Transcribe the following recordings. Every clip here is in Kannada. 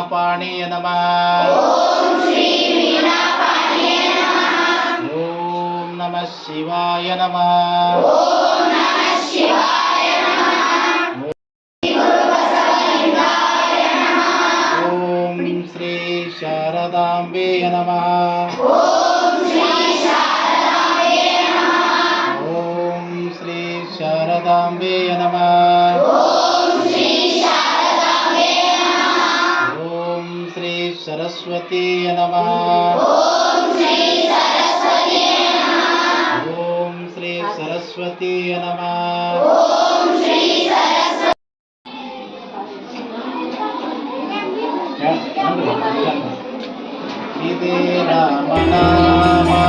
वीणापाणये नमः ॐ नमः शिवाय नमः शारदाम्बेय नमः सरस्वती नमः ॐ श्री सरस्वती नमः इति रामनामा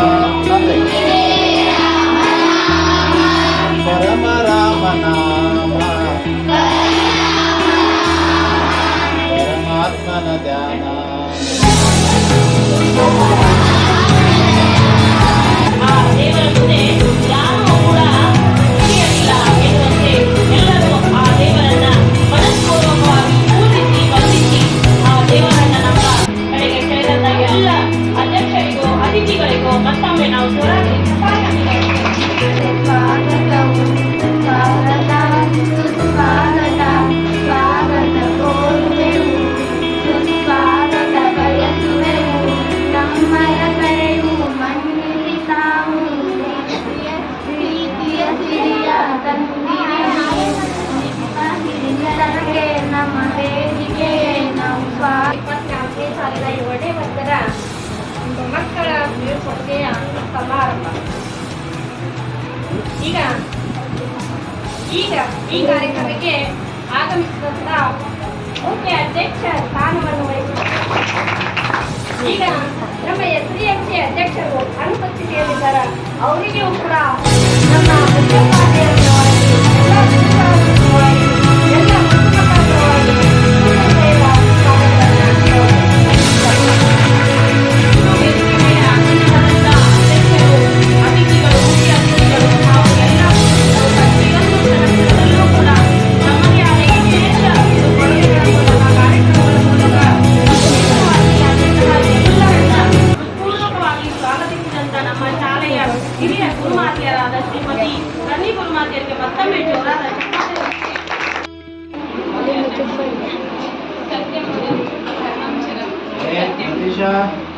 ಈ ಕಾರ್ಯಕ್ರಮಕ್ಕೆ ಆಗಮಿಸಿದಂತ ಮುಖ್ಯ ಅಧ್ಯಕ್ಷ ಸ್ಥಾನವನ್ನು ವಹಿಸಿದ್ದಾರೆ. ಈಗ ನಮ್ಮ ಎಸ್ ಡಿ ಎಂ ಸಿ ಅಧ್ಯಕ್ಷರು ಅನುಪಸ್ಥಿತಿಯಲ್ಲಿದ್ದಾರೆ. ಅವರಿಗೂ ಕೂಡ ನಮ್ಮ ಮುಖ್ಯೋಪಾಧ್ಯಾಯ Alicia.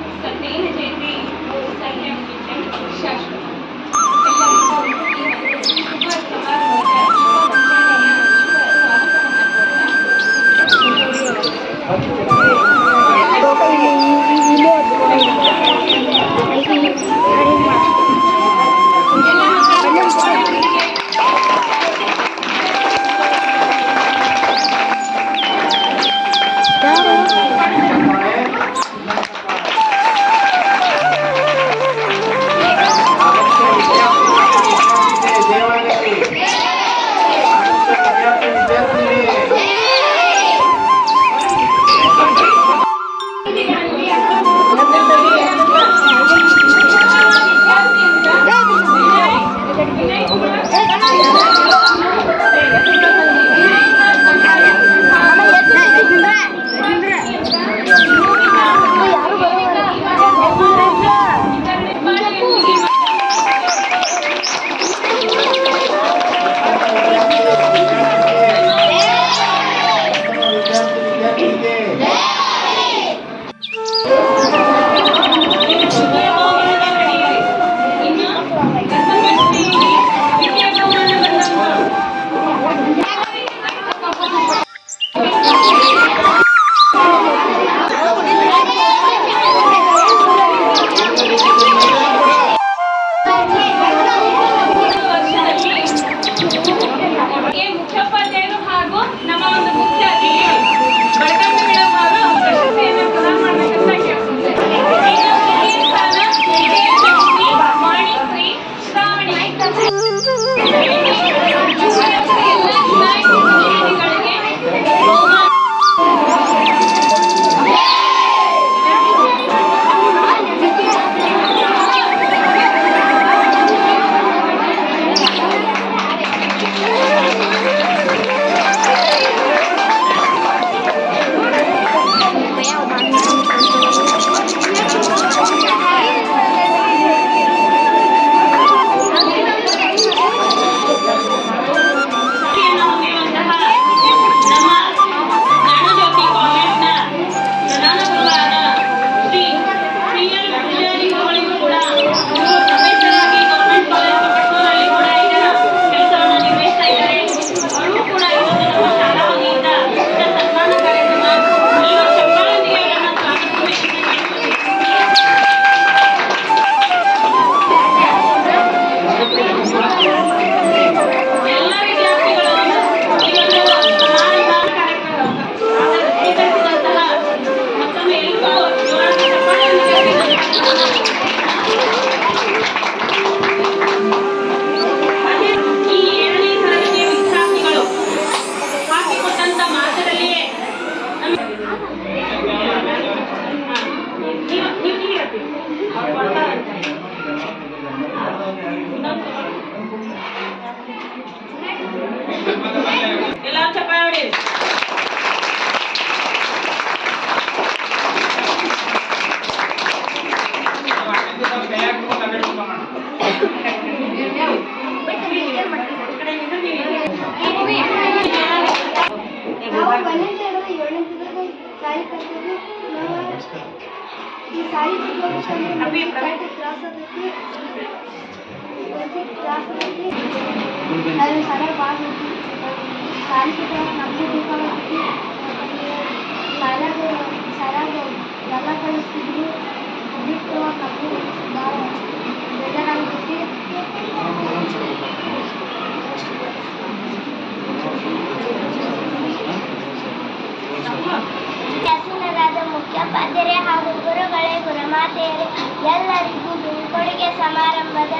ಹೆಸರಿನರಾದ ಮುಖ್ಯೋಪಾಧ್ಯಾಯರೇ ಹಾಗೂ ಗುರುಗಳೇ, ಗುರುಮಾತೆಯರೇ, ಎಲ್ಲರಿಗೂ ಬೀಳ್ಕೊಡುಗೆ ಸಮಾರಂಭದ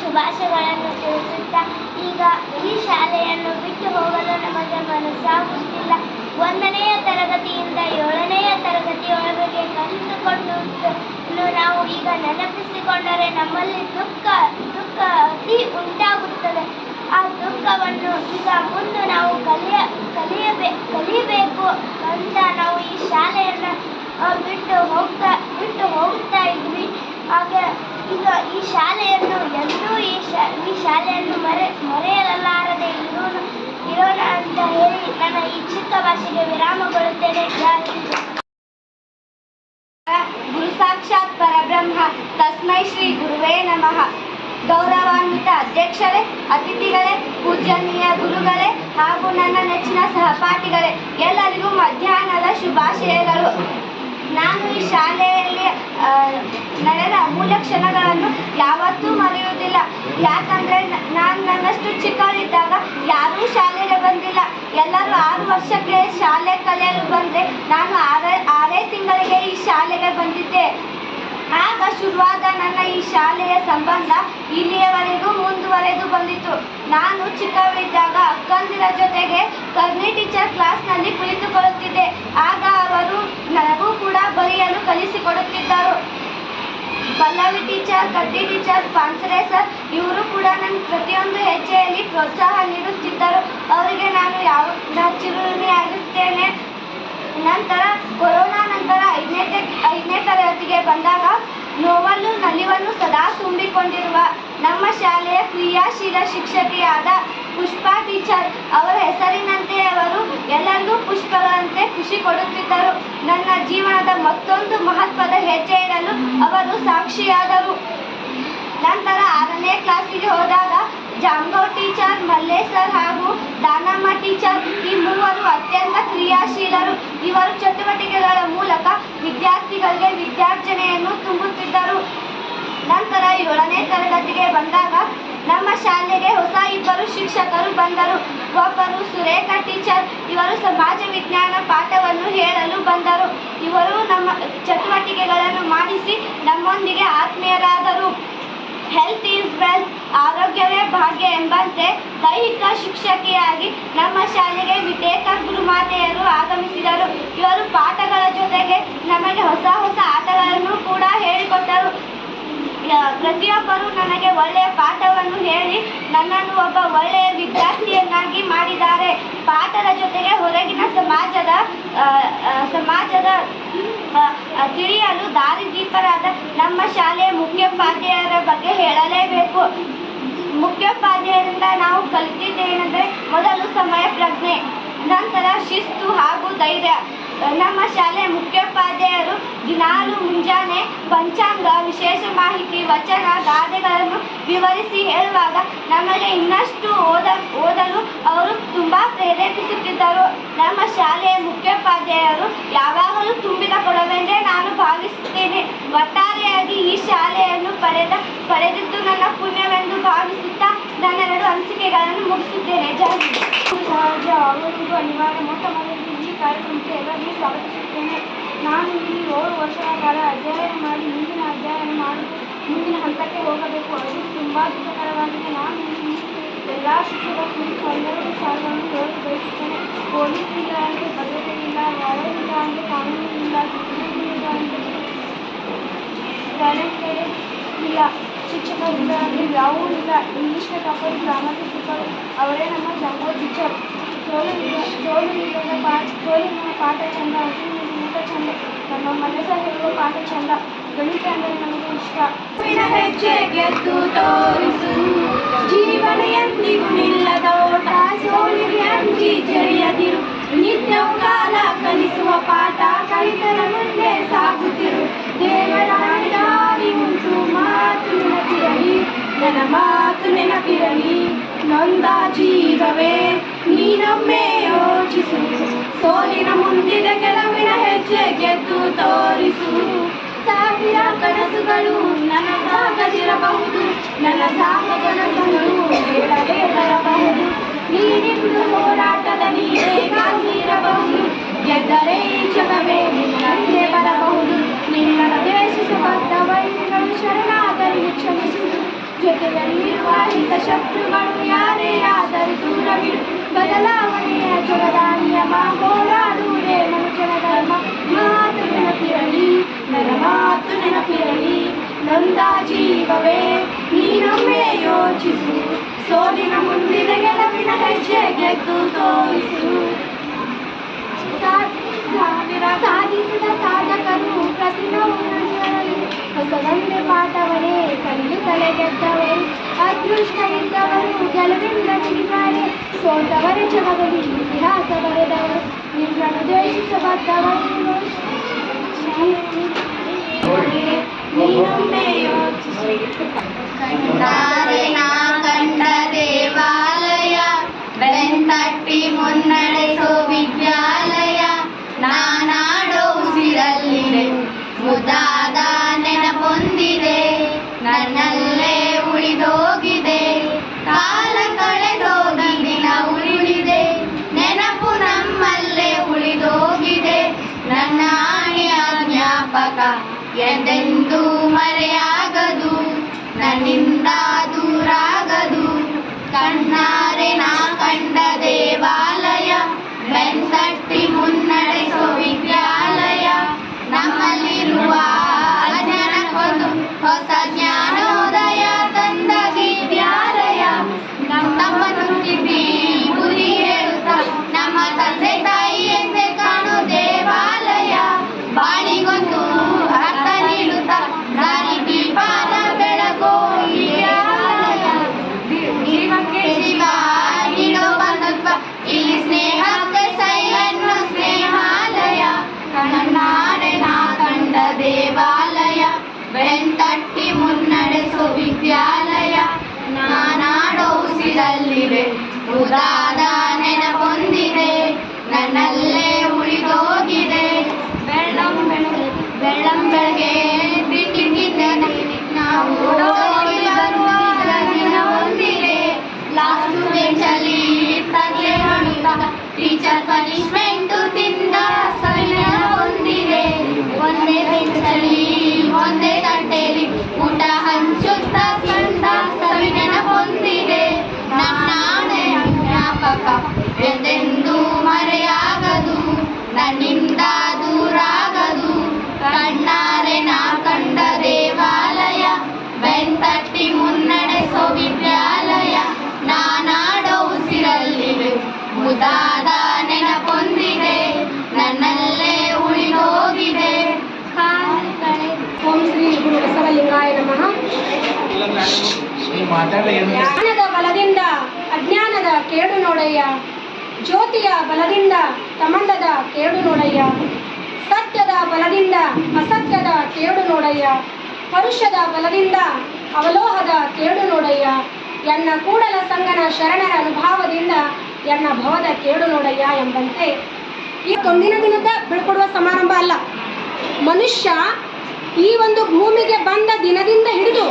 ಶುಭಾಶಯಗಳನ್ನು ತಿಳಿಸುತ್ತಾ, ಈಗ ಈ ಶಾಲೆಯನ್ನು ಬಿಟ್ಟು ಹೋಗಲು ನಮಗೆ ಮನಸ್ಸಾಗುತ್ತಿಲ್ಲ. ಒಂದನೆಯ ತರಗತಿಯಿಂದ ಏಳನೆಯ ತರಗತಿಯೊಳಗೆ ಕಲಿತುಕೊಂಡು ನಾವು ಈಗ ನೆನಪಿಸಿಕೊಂಡರೆ ನಮ್ಮಲ್ಲಿ ದುಃಖ ದುಃಖ ಅತಿ ಉಂಟಾಗುತ್ತದೆ. ಆ ದುಃಖವನ್ನು ಈಗ ಮುಂದೆ ನಾವು ಕಲಿಯ, ಕಲಿಯಬೇ, ಕಲಿಯಬೇಕು ಅಂತ ನಾವು ಈ ಶಾಲೆಯನ್ನು ಬಿಟ್ಟು ಹೋಗ್ತಾ ಬಿಟ್ಟು ಹೋಗ್ತಾ ಇದ್ವಿ. ಆಗ ಈಗ ಈ ಶಾಲೆಯನ್ನು ಎಂದೂ ಈ ಶಾ, ಈ ಶಾಲೆಯನ್ನು ಮರೆ, ಮರೆಯಲಾರದೆ ಇರೋಣ ಇರೋಣ ಅಂತ ಹೇಳಿ ನನ್ನ ಈ ಚಿಕ್ಕ ಭಾಷೆಗೆ ವಿರಾಮಗೊಳ್ಳುತ್ತೇನೆ ಗುರು ಸಾಕ್ಷಾತ್ ಪರಬ್ರಹ್ಮ. ತಸ್ಮೈ ಶ್ರೀ ಗುರುವೇ ನಮಃ. ಗೌರವಾನ್ವಿತ ಅಧ್ಯಕ್ಷರೇ, ಅತಿಥಿಗಳೇ ಪೂಜನೀಯ ಗುರುಗಳೇ ಹಾಗೂ ನನ್ನ ನೆಚ್ಚಿನ ಸಹಪಾಠಿಗಳೇ, ಎಲ್ಲರಿಗೂ ಮಧ್ಯಾಹ್ನದ ಶುಭಾಶಯಗಳು. ನಾನು ಈ ಶಾಲೆಯಲ್ಲಿ ನಡೆದ ಅಮೂಲ್ಯ ಕ್ಷಣಗಳನ್ನು ಯಾವತ್ತೂ ಮರೆಯುವುದಿಲ್ಲ. ಯಾಕಂದರೆ ನಾನು ನನ್ನಷ್ಟು ಚಿಕ್ಕವರಿದ್ದಾಗ ಯಾರೂ ಶಾಲೆಗೆ ಬಂದಿಲ್ಲ. ಎಲ್ಲರೂ ಆರು ವರ್ಷಕ್ಕೆ ಶಾಲೆ ಕಲಿಯಲು ಬಂದರೆ ನಾನು ಆರೇ ಆರೇ ತಿಂಗಳಿಗೆ ಈ ಶಾಲೆಗೆ ಬಂದಿದ್ದೆ. ಆಗ ಶುರುವಾದ ನನ್ನ ಈ ಶಾಲೆಯ ಸಂಬಂಧ ಇಲ್ಲಿಯವರೆಗೂ ಮುಂದುವರೆದು ಬಂದಿತು. ನಾನು ಚಿಕ್ಕವಳಿದ್ದಾಗ ಅಕ್ಕಂದಿರ ಜೊತೆಗೆ ಕರ್ನಿ ಟೀಚರ್ ಕ್ಲಾಸ್ನಲ್ಲಿ ಕುಳಿತುಕೊಳ್ಳುತ್ತಿದ್ದೆ. ಆಗ ಅವರು ನನಗೂ ಕೂಡ ಬರೆಯಲು ಕಲಿಸಿಕೊಡುತ್ತಿದ್ದರು. Pallavi teacher, Kaddi teacher, Pansare sir, ಇವರು ಕೂಡ ನನ್ನ ಪ್ರತಿಯೊಂದು ಹೆಜ್ಜೆಯಲ್ಲಿ ಪ್ರೋತ್ಸಾಹ ನೀಡುತ್ತಿದ್ದರು. ಅವರಿಗೆ ನಾನು ಯಾವ ಚಿರುಣಿಯಾಗಿರುತ್ತೇನೆ ನಂತರ ಕೊರೋನಾ ನಂತರ ಐದನೇ ಐದನೇ ತರಗತಿಗೆ ಬಂದಾಗ ನೋವನ್ನು ನಲಿವನ್ನು ಸದಾ ತುಂಬಿಕೊಂಡಿರುವ ನಮ್ಮ ಶಾಲೆಯ ಕ್ರಿಯಾಶೀಲ ಶಿಕ್ಷಕಿಯಾದ ಪುಷ್ಪಾ ಟೀಚರ್ ಅವರ ಹೆಸರಿನಂತೆ ಅವರು ಎಲ್ಲರಿಗೂ ಪುಷ್ಪಗಳಂತೆ ಖುಷಿ ಕೊಡುತ್ತಿದ್ದರು. ನನ್ನ ಜೀವನದ ಮತ್ತೊಂದು ಮಹತ್ವದ ಹೆಜ್ಜೆ ಇಡಲು ಅವರು ಸಾಕ್ಷಿಯಾದರು. ನಂತರ ಆರನೇ ಕ್ಲಾಸಿಗೆ ಹೋದಾಗ ಜಾಂಗೋ ಟೀಚರ್ ಮಲ್ಲೇಶ್ವರ್ ಸರ್ ಹಾಗೂ ದಾನಮ್ಮ ಟೀಚರ್ ಈ ಮೂವರು ಅತ್ಯಂತ ಕ್ರಿಯಾಶೀಲರು. ಇವರು ಚಟುವಟಿಕೆಗಳ ಮೂಲಕ ವಿದ್ಯಾರ್ಥಿಗಳಿಗೆ ವಿದ್ಯಾರ್ಜನೆಯನ್ನು ತುಂಬುತ್ತಿದ್ದರು. ನಂತರ ಏಳನೇ ತರಗತಿಗೆ ಬಂದಾಗ ನಮ್ಮ ಶಾಲೆಗೆ ಹೊಸ ಇಬ್ಬರು ಶಿಕ್ಷಕರು ಬಂದರು. ಒಬ್ಬರು ಸುರೇಖಾ ಟೀಚರ್, ಇವರು ಸಮಾಜ ವಿಜ್ಞಾನ ಪಾಠವನ್ನು ಹೇಳಲು ಬಂದರು. ಇವರು ನಮ್ಮ ಚಟುವಟಿಕೆಗಳನ್ನು ಮಾಡಿಸಿ ನಮ್ಮೊಂದಿಗೆ ಆತ್ಮೀಯರಾದರು. ಹೆಲ್ತ್ ಈಸ್ ವೆಲ್ತ್ ಆರೋಗ್ಯವೇ ಭಾಗ್ಯ ಎಂಬಂತೆ ದೈಹಿಕ ಶಿಕ್ಷಕಿಯಾಗಿ ನಮ್ಮ ಶಾಲೆಗೆ ವಿಟೇಕ ಗುರುಮಾತೆಯರು ಆಗಮಿಸಿದರು. ಇವರು ಪಾಠಗಳ ಜೊತೆಗೆ ನಮಗೆ ಹೊಸ ಹೊಸ ಆಟಗಳನ್ನು ಕೂಡ ಹೇಳಿಕೊಟ್ಟರು. ಪ್ರತಿಯೊಬ್ಬರು ನನಗೆ ಒಳ್ಳೆಯ ಪಾಠವನ್ನು ಹೇಳಿ ನನ್ನನ್ನು ಒಬ್ಬ ಒಳ್ಳೆಯ ವಿದ್ಯಾರ್ಥಿಯನ್ನಾಗಿ ಮಾಡಿದ್ದಾರೆ. ಪಾಠದ ಜೊತೆಗೆ ಹೊರಗಿನ ಸಮಾಜದ ಸಮಾಜದ ತಿಳಿಯಲು ದಾರಿದೀಪರಾದ ನಮ್ಮ ಶಾಲೆಯ ಮುಖ್ಯೋಪಾಧ್ಯಾಯರ ಬಗ್ಗೆ ಹೇಳಲೇಬೇಕು. ಮುಖ್ಯೋಪಾಧ್ಯಾಯರಿಂದ ನಾವು ಕಲಿತಿದ್ದೇನೆಂದರೆ ಮೊದಲು ಸಮಯ ಪ್ರಜ್ಞೆ, ನಂತರ ಶಿಸ್ತು ಹಾಗೂ ಧೈರ್ಯ. ನಮ್ಮ ಶಾಲೆ ಮುಖ್ಯೋಪಾಧ್ಯಾಯರು ದಿನಾಲು ಮುಂಜಾನೆ ಪಂಚಾಂಗ, ವಿಶೇಷ ಮಾಹಿತಿ, ವಚನ, ಗಾದೆಗಳನ್ನು ವಿವರಿಸಿ ಹೇಳುವಾಗ ನಮಗೆ ಇನ್ನಷ್ಟು ಓದ, ಓದಲು ಅವರು ತುಂಬ ಪ್ರೇರೇಪಿಸುತ್ತಿದ್ದರು. ನಮ್ಮ ಶಾಲೆಯ ಮುಖ್ಯೋಪಾಧ್ಯಾಯರು ಯಾವಾಗಲೂ ತುಂಬಿದ ಕೊಡವೆಂದೇ ನಾನು ಭಾವಿಸುತ್ತೇನೆ. ಒಟ್ಟಾರೆಯಾಗಿ ಈ ಶಾಲೆಯನ್ನು ಪಡೆದ, ಪಡೆದಿದ್ದು ನನ್ನ ಪುಣ್ಯವೆಂದು ಭಾವಿಸುತ್ತಾ ನನ್ನ ಎರಡು ಅನಿಸಿಕೆಗಳನ್ನು ಮುಗಿಸುತ್ತೇನೆ ಜಾಗಿ ಅನಿವಾರ್ಯ ಮೊಟ್ಟ ಕಾರ್ಯಕ್ರಮಕ್ಕೆ ಎಲ್ಲರಿಗೂ ಸ್ವಾಗತಿಸುತ್ತೇನೆ ನಾನು ಇಲ್ಲಿ ಏಳು ವರ್ಷಗಳ ಕಾಲ ಅಧ್ಯಯನ ಮಾಡಿ ಮುಂದಿನ ಅಧ್ಯಯನ ಮಾಡಿ ಮುಂದಿನ ಹಂತಕ್ಕೆ ಹೋಗಬೇಕು ಅದು ತುಂಬ ದುಃಖಕರವಾಗಿದೆ ನಾನು ಇಲ್ಲಿ ಎಲ್ಲ ಶಿಕ್ಷಕರ ಕುರಿತು ಹನ್ನೆರಡು ಸಾಲುಗಳನ್ನು ಹೇಳಲು ಬಯಸುತ್ತೇನೆ ಪೊಲೀಸ್ ಇಲ್ಲ ಅಂದರೆ ಭದ್ರತೆ ಇಲ್ಲ ನ್ಯಾಯ ಇಲ್ಲ ಅಂದರೆ ಕಾನೂನು ಇಲ್ಲ ಶಿಕ್ಷಣ ಇಲ್ಲ ಅಂದರೆ ವ್ಯಾಲೆಂಟೈನ್ ಇಲ್ಲ ಶಿಕ್ಷಕರಿಲ್ಲ ಅಂದರೆ ಯಾವುದೂ ಇಲ್ಲ ಇಂಗ್ಲೀಷ್ನ ಟಾಪರ್ ಗ್ರಾಮರ್ ಟೀಚರ್ ಅವರೇ ನಮ್ಮ ಜಂಗೋ ಟೀಚರ್ ಜೋಲುಳಿದ ಪಾಠ ಜೋಲಿನ ಪಾಠ ಚಂದ ಹಸುವಿನ ಊಟ ಚಂದ ನಮ್ಮ ಮನಸ್ಸ ಹೇಳುವ ಪಾಠ ಚಂದ ಗಣಿತ ಅಂದರೆ ನಮಗೆ ಇಷ್ಟ ಹೆಜ್ಜೆ ಗೆದ್ದು ತೋರಿಸು ಜೀವನ ಎಂದಿಗೂ ನಿಲ್ಲದೋಟ ಸೋಲಿಗೆ ಜರಿಯದಿರು ನಿತ್ಯವು ಕಾಲ ಕಲಿಸುವ ಪಾಠ ಕಲಿತರ ಮುಂದೆ ಸಾಗುತ್ತಿರು ಮಾತು ನೆನಪಿರಲಿ ನನ್ನ ಮಾತು ನೆನಪಿರಲಿ, ನೊಂದ ಜೀವವೇ. ನೀನೊಮ್ಮೆ ಯೋಚಿಸು ಸೋಲಿನ ಮುಂದಿನ ಕೆಲವಿನ ಹೆಜ್ಜೆ ಗೆದ್ದು ತೋರಿಸು. ಸಾವಿರ ಕನಸುಗಳು ನನ್ನ ಸಾಗದಿರಬಹುದು ನನ್ನ ಸಾಗ ಕನಸುಗಳು ಹೇಳದೆ ಬರಬಹುದು. ನೀನಿಂದು ಹೋರಾಟದ ನೀರೇ ಕಾದಿರಬಹುದು ಗೆದ್ದರೆ ಈ ಜಗವೇ ನಿನ್ನಂತೆ ಬರಬಹುದು. ನಿನ್ನನ್ನು ದ್ವೇಷಿಸಬದ್ದ ವೈದ್ಯಗಳು ಶರಣಾದರಿಗೆ ಕ್ಷಮಿಸುವುದು. ಜೊತೆಯಲ್ಲಿರುವ ಹಿತ ಶತ್ರುಗಳು ಯಾರೇ ಆದರೂ ದೂರವಿಡು. ಬದಲಾವಣೆಯ ಜಗದ ನಿಯಮ ಹೋರಾಡುವುದೇ ಮನುಷ್ಯನ ಧರ್ಮ ಮಾತು ನೆನಪಿರಲಿ ನನ್ನ ಮಾತು ನೆನಪಿರಲಿ ನೊಂದ ಜೀವವೇ ನೀನೊಮ್ಮೆ ಯೋಚಿಸು ಸೋಲಿನ ಮುಂದಿನ ಗೆಲುವಿನ ಹೆಜ್ಜೆ ಗೆದ್ದು ತೋರಿಸು ಸಾಧಿಸಿದ ಸಾಧಕರು ಪ್ರತಿನೊಬ್ಬರಲ್ಲಿ ಹೊಸದೊಂದೇ ಪಾಠವನೇ ಕಂಡು ಗೆದ್ದವೇ ಅದೃಷ್ಟ ಇದ್ದವರು ಗೆಲುವಿಂದ ನಿಂತಾರೆ ಸೋತವರ ಜಗದಲ್ಲಿ ಇತಿಹಾಸ ಬರೆದವರು, ನಿನ್ನನ್ನು ದ್ವೇಷಿಸಬದ್ದವರು ಕಂಡಾರೆ ನಾ ಕಂಡ ದೇವಾಲಯ ಬೆಂತಟ್ಟಿ ಮುನ್ನಡೆಸೋ ವಿದ್ಯಾಲಯ, ನಾನಾಡೋ ಉಸಿರಲ್ಲಿದೆ. ಮುದ್ದಾದ ಜ್ಞಾನದ ಬಲದಿಂದ ಅಜ್ಞಾನದ ಕೇಡು ನೋಡಯ್ಯ ಜ್ಯೋತಿಯ ಬಲದಿಂದ ತಮಂಡದ ಕೇಡು ನೋಡಯ್ಯ ಸತ್ಯದ ಬಲದಿಂದ ಅಸತ್ಯದ ಕೇಡು ನೋಡಯ್ಯ ಪರುಷದ ಬಲದಿಂದ ಅವಲೋಹದ ಕೇಡು ನೋಡಯ್ಯ ಎನ್ನ ಕೂಡಲ ಸಂಗನ ಶರಣರ ಅನುಭಾವದಿಂದ ಎನ್ನ ಭವದ ಕೇಡು ನೋಡಯ್ಯ ಎಂಬಂತೆ. ಈ ತೊಂದಿನ ದಿನದ ಬೀಳ್ಕೊಡುವ ಸಮಾರಂಭ ಅಲ್ಲ. ಮನುಷ್ಯ ಈ ಒಂದು ಭೂಮಿಗೆ ಬಂದ ದಿನದಿಂದ ಹಿಡಿದು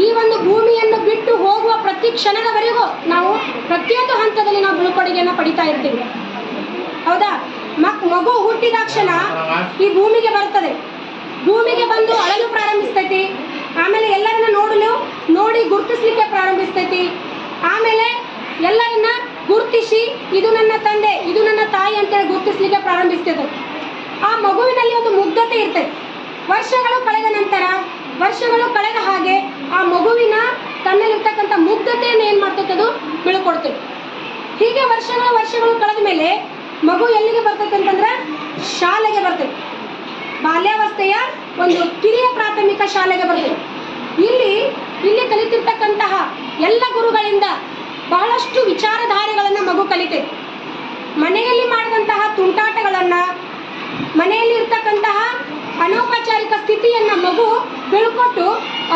ಈ ಒಂದು ಭೂಮಿಯನ್ನು ಬಿಟ್ಟು ಹೋಗುವ ಪ್ರತಿ ಕ್ಷಣದವರೆಗೂ ನಾವು ಪ್ರತಿಯೊಂದು ಹಂತದಲ್ಲಿ ನಾವು ಬೀಳ್ಕೊಡುಗೆಯನ್ನು ಪಡಿತಾ ಇರ್ತೀವಿ. ಹೌದಾ? ಮಕ್ ಮಗು ಹುಟ್ಟಿದಾಕ್ಷಣ ಈ ಭೂಮಿಗೆ ಬರ್ತದೆ ಭೂಮಿಗೆ ಬಂದು ಅಳಲು ಪ್ರಾರಂಭಿಸ್ತೈತಿ. ಆಮೇಲೆ ಎಲ್ಲರನ್ನ ನೋಡಲು, ನೋಡಿ ಗುರುತಿಸ್ಲಿಕ್ಕೆ ಪ್ರಾರಂಭಿಸ್ತೈತಿ. ಆಮೇಲೆ ಎಲ್ಲರನ್ನ ಗುರುತಿಸಿ, ಇದು ನನ್ನ ತಂದೆ, ಇದು ನನ್ನ ತಾಯಿ ಅಂತೇಳಿ ಗುರುತಿಸ್ಲಿಕ್ಕೆ ಪ್ರಾರಂಭಿಸ್ತದೆ. ಆ ಮಗುವಿನಲ್ಲಿ ಒಂದು ಮುಗ್ಧತೆ ಇರ್ತದೆ. ವರ್ಷಗಳು ಕಳೆದ ನಂತರ, ವರ್ಷಗಳು ಕಳೆದ ಹಾಗೆ ಆ ಮಗುವಿನ ತನ್ನಲ್ಲಿರ್ತಕ್ಕಂಥ ಮುಗ್ಧತೆಯನ್ನು ಏನು ಮಾಡ್ತೈತೆ ಅದು ಬೀಳ್ಕೊಡ್ತದೆ ಹೀಗೆ ವರ್ಷಗಳ ವರ್ಷಗಳು ಕಳೆದ ಮೇಲೆ ಮಗು ಎಲ್ಲಿಗೆ ಬರ್ತೈತೆ ಅಂತಂದ್ರೆ ಶಾಲೆಗೆ ಬರ್ತೈತೆ. ಬಾಲ್ಯಾವಸ್ಥೆಯ ಒಂದು ಕಿರಿಯ ಪ್ರಾಥಮಿಕ ಶಾಲೆಗೆ ಬರ್ತದೆ ಇಲ್ಲಿ ಇಲ್ಲಿ ಕಲಿತಿರ್ತಕ್ಕಂತಹ ಎಲ್ಲ ಗುರುಗಳಿಂದ ಬಹಳಷ್ಟು ವಿಚಾರಧಾರೆಗಳನ್ನು ಮಗು ಕಲಿತೈತೆ. ಮನೆಯಲ್ಲಿ ಮಾಡಿದಂತಹ ತುಂಟಾಟಗಳನ್ನು, ಮನೆಯಲ್ಲಿ ಇರ್ತಕ್ಕಂತಹ ಅನೌಪಚಾರಿಕ ಸ್ಥಿತಿಯನ್ನ ಮಗು ಬೆಳ್ಕೊಟ್ಟು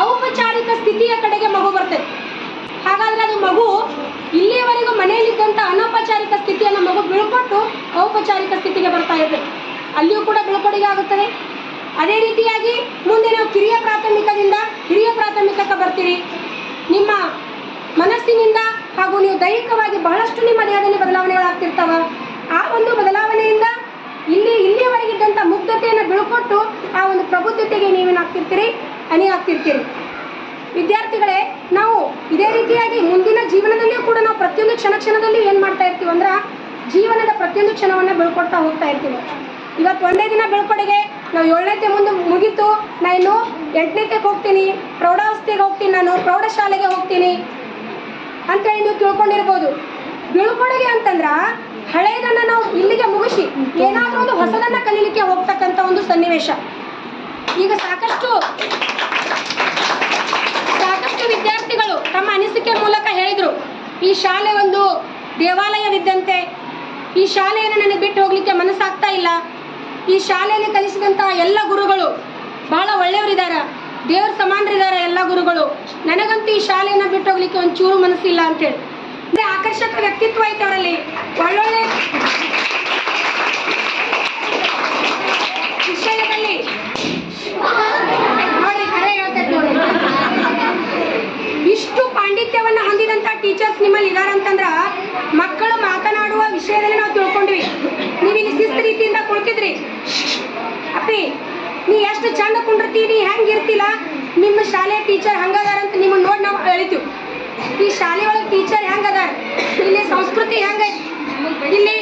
ಔಪಚಾರಿಕ ಸ್ಥಿತಿಯ ಕಡೆಗೆ ಮಗು ಬರ್ತದೆ. ಹಾಗಾದ್ರೆ ಅದು ಮಗು ಇಲ್ಲಿಯವರೆಗೂ ಮನೆಯಲ್ಲಿದ್ದಂಥ ಅನೌಪಚಾರಿಕ ಸ್ಥಿತಿಯನ್ನು ಮಗು ಬೀಳ್ಕೊಟ್ಟು ಔಪಚಾರಿಕ ಸ್ಥಿತಿಗೆ ಬರ್ತಾ ಇದೆ ಅಲ್ಲಿಯೂ ಕೂಡ ಬೀಳ್ಕೊಡುಗೆ ಆಗುತ್ತದೆ. ಅದೇ ರೀತಿಯಾಗಿ ಮುಂದೆ ನಾವು ಕಿರಿಯ ಪ್ರಾಥಮಿಕದಿಂದ ಹಿರಿಯ ಪ್ರಾಥಮಿಕಕ್ಕೆ ಬರ್ತೀರಿ. ನಿಮ್ಮ ಮನಸ್ಸಿನಿಂದ ಹಾಗೂ ನೀವು ದೈಹಿಕವಾಗಿ ಬಹಳಷ್ಟು ನಿಮ್ಮ ದೇಹದಲ್ಲಿ ಬದಲಾವಣೆಗಳಾಗ್ತಿರ್ತಾವ. ಆ ಒಂದು ಬದಲಾವಣೆಯಿಂದ ಇಲ್ಲಿ ಇಲ್ಲಿಯವರೆಗಿದ್ದಂಥ ಮುಗ್ಧತೆಯನ್ನು ಬಿಳ್ಕೊಟ್ಟು ಆ ಒಂದು ಪ್ರಬುದ್ಧತೆಗೆ ನೀವೇನಾಗ್ತಿರ್ತೀರಿ ಆಗ್ತಿರ್ತೀರಿ? ವಿದ್ಯಾರ್ಥಿಗಳೇ, ನಾವು ಇದೇ ರೀತಿಯಾಗಿ ಮುಂದಿನ ಜೀವನದಲ್ಲಿಯೂ ಕೂಡ ನಾವು ಪ್ರತಿಯೊಂದು ಕ್ಷಣ ಕ್ಷಣದಲ್ಲಿ ಏನು ಮಾಡ್ತಾ ಇರ್ತೀವಿ ಅಂದ್ರೆ ಜೀವನದ ಪ್ರತಿಯೊಂದು ಕ್ಷಣವನ್ನು ಬೆಳ್ಕೊಡ್ತಾ ಹೋಗ್ತಾ ಇರ್ತೀವಿ. ಇವತ್ತು ಒಂದೇ ದಿನ ಬೆಳ್ಕೊಡೆಗೆ, ನಾವು ಏಳನೇತೆ ಮುಂದೆ ಮುಗೀತು ನಾನು ಇನ್ನು ಎಂಟನೇತೆಗೆ ಹೋಗ್ತೀನಿ, ಪ್ರೌಢಾವಸ್ಥೆಗೆ ಹೋಗ್ತೀನಿ, ನಾನು ಪ್ರೌಢಶಾಲೆಗೆ ಹೋಗ್ತೀನಿ ಅಂತೇಳಿ ನೀವು ತಿಳ್ಕೊಂಡಿರ್ಬೋದು. ಬೀಳ್ಕೊಡುಗೆ ಅಂತಂದ್ರ ಹಳೆಯದನ್ನ ನಾವು ಇಲ್ಲಿಗೆ ಮುಗಿಸಿ, ಏನಾದರೂ ಒಂದು ಹೊಸದನ್ನ ಕಲೀಲಿಕ್ಕೆ ಹೋಗ್ತಕ್ಕಂಥ ಒಂದು ಸನ್ನಿವೇಶ. ಈಗ ಸಾಕಷ್ಟು ಸಾಕಷ್ಟು ವಿದ್ಯಾರ್ಥಿಗಳು ತಮ್ಮ ಅನಿಸಿಕೆ ಮೂಲಕ ಹೇಳಿದರು, ಈ ಶಾಲೆ ಒಂದು ದೇವಾಲಯವಿದ್ದಂತೆ, ಈ ಶಾಲೆಯನ್ನು ನನಗೆ ಬಿಟ್ಟು ಹೋಗ್ಲಿಕ್ಕೆ ಮನಸ್ಸಾಗ್ತಾ ಇಲ್ಲ. ಈ ಶಾಲೆಯಲ್ಲಿ ಕಲಿಸಿದಂಥ ಎಲ್ಲ ಗುರುಗಳು ಬಹಳ ಒಳ್ಳೆಯವರಿದ್ದಾರೆ, ದೇವರ ಸಮಾನರಿದ್ದಾರೆ ಎಲ್ಲ ಗುರುಗಳು. ನನಗಂತೂ ಈ ಶಾಲೆಯನ್ನು ಬಿಟ್ಟು ಹೋಗ್ಲಿಕ್ಕೆ ಒಂಚೂರು ಮನಸ್ಸಿಲ್ಲ ಅಂತೇಳಿ. ಅಂದ್ರೆ ಆಕರ್ಷಕ ವ್ಯಕ್ತಿತ್ವ ಐತೆ ಅವರಲ್ಲಿ. ಒಳ್ಳೊಳ್ಳೆ ವಿಷಯದಲ್ಲಿ. ನೋಡಿ, ಕರೆ ಹೇಳ್ತೈತೆ ನೋಡಿ. ಇಷ್ಟು ಪಾಂಡಿತ್ಯವನ್ನು ಹೊಂದಿದಂತ ಟೀಚರ್ಸ್ ನಿಮ್ಮಲ್ಲಿ ಇದಾರಂತಂದ್ರ ಮಕ್ಕಳು ಮಾತನಾಡುವ ವಿಷಯದಲ್ಲಿ ನಾವು ತಿಳ್ಕೊಂಡ್ವಿ. ನೀವಿಲ್ಲಿ ಶಿಸ್ತು ರೀತಿಯಿಂದ ಕುಳಿತಿದ್ರಿ. ಅಪ್ಪಿ, ನೀ ಎಷ್ಟು ಚಂದ ಕುಂಡಿರ್ತೀನಿ ಹೆಂಗೆ ಇರ್ತಿಲ್ಲ ನಿಮ್ಮ ಶಾಲೆ ಟೀಚರ್ ಹಂಗದಾರ ಅಂತ ನಿಮ್ಮನ್ನ ನೋಡಿ ನಾವು ಹೇಳಿದ್ವಿ. ಈ ಶಾಲೆ ಒಳಗೆ ಟೀಚರ್ ಹೆಂಗದಾರ ಇಲ್ಲಿ ಸಂಸ್ಕೃತಿ ಹೆಂಗೈತಿ ಇಲ್ಲಿ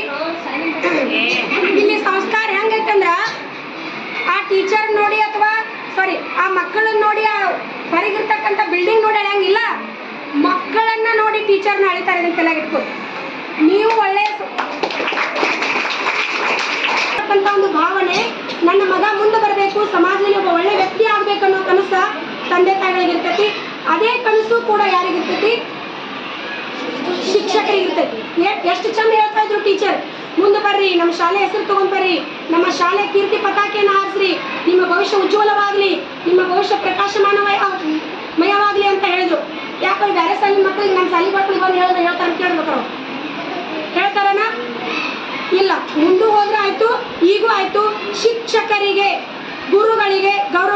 ಇಲ್ಲಿ ಸಂಸ್ಕಾರ ಹೆಂಗೈತಂದ್ರ ಆ ಟೀಚರ್ ನೋಡಿ ಅಥವಾ ಸಾರಿ ಆ ಮಕ್ಕಳನ್ನ ನೋಡಿ ಆ ಹೊರಗಿರ್ತಕ್ಕಂಥ ಬಿಲ್ಡಿಂಗ್ ನೋಡಿ ಅಳಿಯಂಗಿಲ್ಲ ಮಕ್ಕಳನ್ನ ನೋಡಿ ಟೀಚರ್ನ ಅಳಿತಾರೆ ಅಂತೆಲ್ಲ ಇಟ್ಕೊ ನೀವು ಒಳ್ಳೆಯ ಅಂತ ಒಂದು ಭಾವನೆ ನನ್ನ ಮಗ ಮುಂದೆ ಬರಬೇಕು, ಸಮಾಜದಲ್ಲಿ ಒಬ್ಬ ಒಳ್ಳೆ ವ್ಯಕ್ತಿ ಆಗ್ಬೇಕು ಅನ್ನೋ ಕನಸ ತಂದೆ ತಾಯಿಗಳಿಗಿರ್ತೈತಿ ಅದೇ ಕನಸು ಕೂಡ ಯಾರಿಗಿರ್ತೈತಿ ಶಿಕ್ಷಕರಿಗಿರ್ತೈತಿ ಎಷ್ಟು ಚಂದ ಹೇಳ್ತಾ ಇದ್ರು ಟೀಚರ್. ಮುಂದೆ ಬರ್ರಿ, ನಮ್ಮ ಶಾಲೆ ಹೆಸರು ತಗೊಂಡ್ ಬರ್ರಿ. ನಮ್ಮ ಶಾಲೆ ಕೀರ್ತಿ ಪತಾಕೆಯನ್ನು ಹಾರಿಸ್ರಿ. ನಿಮ್ಮ ಭವಿಷ್ಯ ಉಜ್ವಲವಾಗ್ಲಿ, ನಿಮ್ಮ ಭವಿಷ್ಯ ಪ್ರಕಾಶಮಾನಮಯ ಮಯವಾಗ್ಲಿ ಅಂತ ಹೇಳಿದ್ರು. ಯಾಕಂದ್ರೆ ಬೇರೆ ಶಾಲೆ ಮಕ್ಕಳಿಗೆ ನಮ್ಮ ಶಾಲೆ ಮಕ್ಕಳಿಗೆ ಬಂದು ಹೇಳಿದ್ರೆ ಹೇಳ್ತಾರೆ ಕೇಳ್ಬೇಕು. ಹೇಳ್ತಾರನ? ಇಲ್ಲ. ಮುಂದೆ ಹೋದ್ರೆ ಆಯ್ತು, ಈಗೂ ಆಯ್ತು. ಶಿಕ್ಷಕರಿಗೆ, ಗುರುಗಳಿಗೆ ಗೌರವ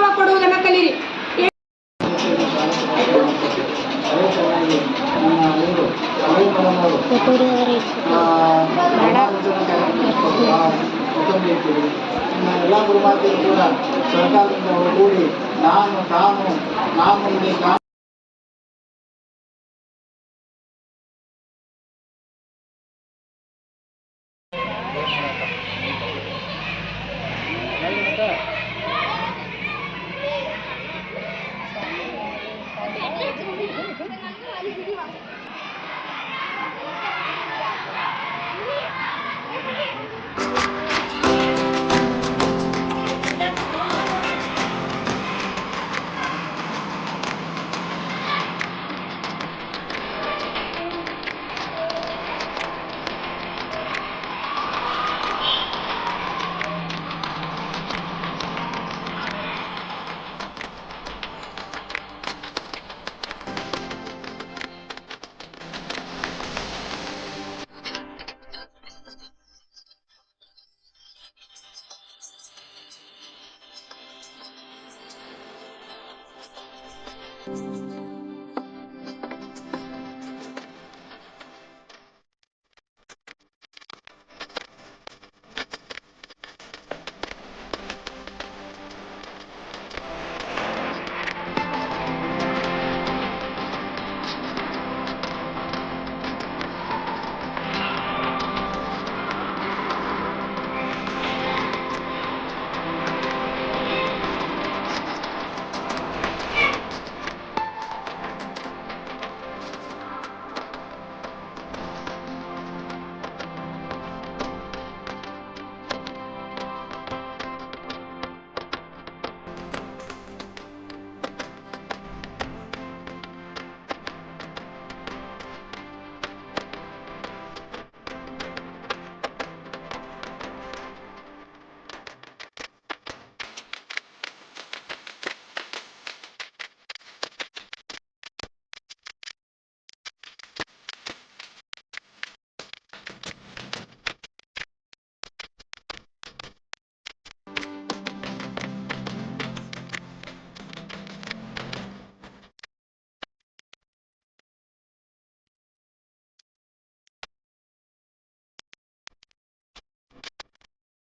ಎಲ್ಲ ಗುರುಮಾತೆಯರು ಕೂಡ ಸರ್ಕಾರದಿಂದ ಒಗ್ಗೂಡಿ ನಾನು ತಾನು ನಾ ಮುಂದೆ ನಾ